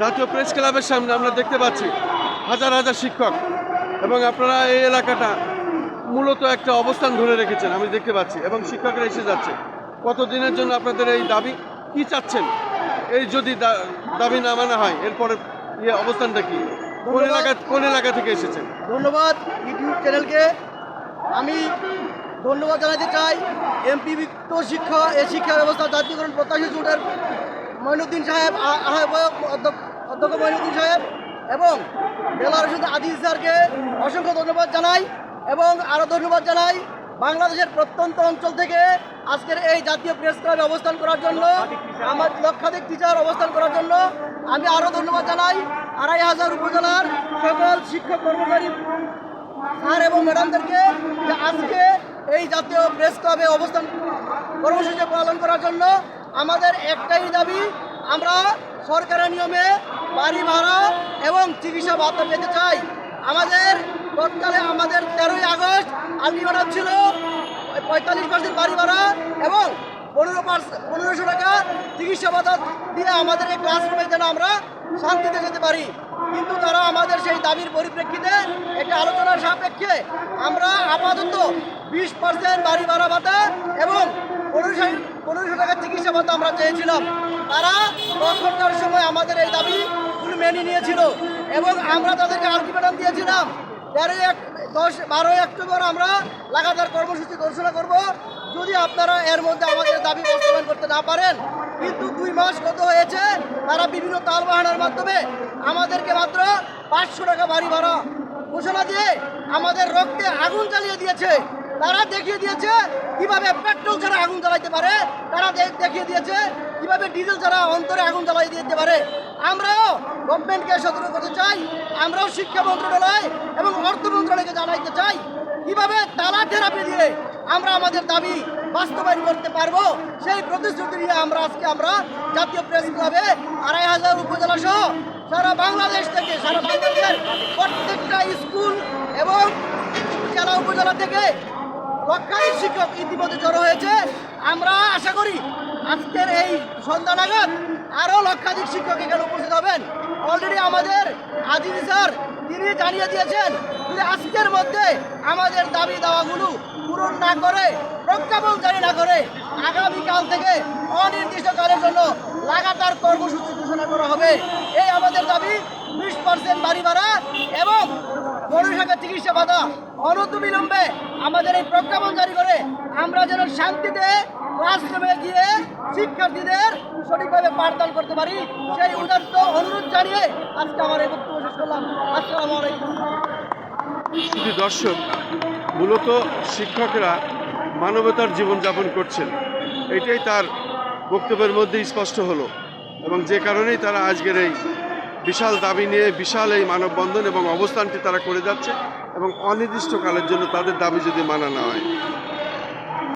জাতীয় প্রেস ক্লাবের সামনে আমরা দেখতে পাচ্ছি হাজার হাজার শিক্ষক এবং আপনারা এই এলাকাটা মূলত একটা অবস্থান ধরে রেখেছেন আমি দেখতে পাচ্ছি। এবং শিক্ষকরা এসে যাচ্ছে। কত দিনের জন্য আপনাদের এই দাবি? কি চাচ্ছেন? এই যদি দাবি না মানা হয় এরপরে ইয়ে অবস্থানটা কি? কোন এলাকা কোন এলাকা থেকে এসেছেন? ধন্যবাদ ইউটিউব চ্যানেলকে। আমি ধন্যবাদ জানাতে চাই। এমপি বিত্ত শিক্ষা এ শিক্ষা ব্যবস্থা জাতীয়করণ প্রত্যাশী জোটের মঈনুদ্দিন সাহেব আহ্বায়ক অধ্যক্ষ মঈনুদ্দিন সাহেব এবং জেলা রশিদ আদিল স্যারকে অসংখ্য ধন্যবাদ জানাই এবং আরও ধন্যবাদ জানাই বাংলাদেশের প্রত্যন্ত অঞ্চল থেকে আজকের এই জাতীয় প্রেস ক্লাবে অবস্থান করার জন্য, আমার লক্ষাধিক টিচার অবস্থান করার জন্য আমি আরও ধন্যবাদ জানাই। আড়াই হাজার উপজেলার সকল শিক্ষক কর্মচারী, স্যার এবং ম্যাডামদেরকে আজকে এই জাতীয় প্রেস ক্লাবে অবস্থান কর্মসূচি পালন করার জন্য আমাদের একটাই দাবি, আমরা সরকারের নিয়মে বাড়ি ভাড়া এবং চিকিৎসা ভাতা পেতে চাই। আমাদের তৎকালে আমাদের তেরোই আগস্ট আলটিমেটাম ছিল পঁয়তাল্লিশ পার্সেন্ট বাড়ি ভাড়া এবং পনেরো পার্সেন্ট পনেরোশো টাকা চিকিৎসা ভাতা দিয়ে আমাদের এই ক্লাসরুমে যেন আমরা শান্তিতে যেতে পারি। কিন্তু তারা আমাদের সেই দাবির পরিপ্রেক্ষিতে একটা আলোচনার সাপেক্ষে আমরা আপাতত বিশ পার্সেন্ট বাড়ি ভাড়া ভাতা এবং পনেরোশো পনেরোশো টাকার চিকিৎসা ভাতা আমরা চেয়েছিলাম। তারা তখনকার সময় আমাদের এই দাবি মেনে নিয়েছিল এবং আমরা তাদেরকে আলটিমেটাম দিয়েছিলাম। তেরোই এক দশ বারোই অক্টোবর আমরা লাগাতার কর্মসূচি ঘোষণা করব। যদি আপনারা এর মধ্যে আমাদের দাবি বাস্তবায়ন না পারেন, কিন্তু দুই মাস গত হয়েছে, তারা বিভিন্ন তাল বাহানার মাধ্যমে আমাদেরকে মাত্র পাঁচশো টাকা বাড়ি ভাড়া ঘোষণা দিয়ে আমাদের রক্তে আগুন জ্বালিয়ে দিয়েছে। তারা দেখিয়ে দিয়েছে কীভাবে পেট্রোল ছাড়া আগুন জ্বালাইতে পারে, তারা দেখিয়ে দিয়েছে কীভাবে ডিজেল ছাড়া অন্তরে আগুন জ্বালাই দিতে পারে। আমরাও গভর্নমেন্টকে সতর্ক করতে চাই, আমরাও শিক্ষা মন্ত্রণালয় এবং অর্থ মন্ত্রণালয়কে জানাইতে চাই কীভাবে তালা থেরাপি দিয়ে আমরা আমাদের দাবি বাস্তবায়ন করতে পারব, সেই প্রতিশ্রুতি নিয়ে আমরা আজকে আমরা জাতীয় প্রেস ক্লাবে আড়াই হাজার উপজেলা সহ সারা বাংলাদেশ থেকে, সারা বাংলাদেশের প্রত্যেকটা স্কুল এবং জেলা উপজেলা থেকে লক্ষাধিক শিক্ষক ইতিমধ্যে জড়ো হয়েছে। আমরা আশা করি আজকের এই সন্ধ্যা নাগাদ আরও লক্ষাধিক শিক্ষক এখানে উপস্থিত হবেন। অলরেডি আমাদের আজিজ স্যার, তিনি জানিয়ে দিয়েছেন যদি আজকের মধ্যে আমাদের দাবি দাওয়াগুলো পূরণ না করে, প্রজ্ঞাপন জারি না করে আগামীকাল থেকে অনির্দিষ্টকালের জন্য লাগাতার কর্মসূচি ঘোষণা করা হবে। এই আমাদের দাবি বিশ পার্সেন্ট বাড়ি ভাড়া এবং পৌরসভা চিকিৎসা ভাতা অনতিবিলম্বে আমাদের এই প্রজ্ঞাপন জারি করে আমরা যেন শান্তিতে ক্লাসরুমে গিয়ে শিক্ষার্থীদের সঠিকভাবে পাঠদান করতে পারি, সেই উদাত্ত অনুরোধ জানিয়ে আজকে আমার এই বক্তব্য শেষ করলাম। আসসালামু শুধু দর্শক, মূলত শিক্ষকরা মানবতার জীবনযাপন করছেন। এটাই তার বক্তব্যের মধ্যে স্পষ্ট হলো এবং যে কারণেই তারা আজকের এই বিশাল দাবি নিয়ে বিশাল এই মানববন্ধন এবং অবস্থানটি তারা করে যাচ্ছে এবং অনির্দিষ্টকালের জন্য তাদের দাবি যদি মানা না হয়।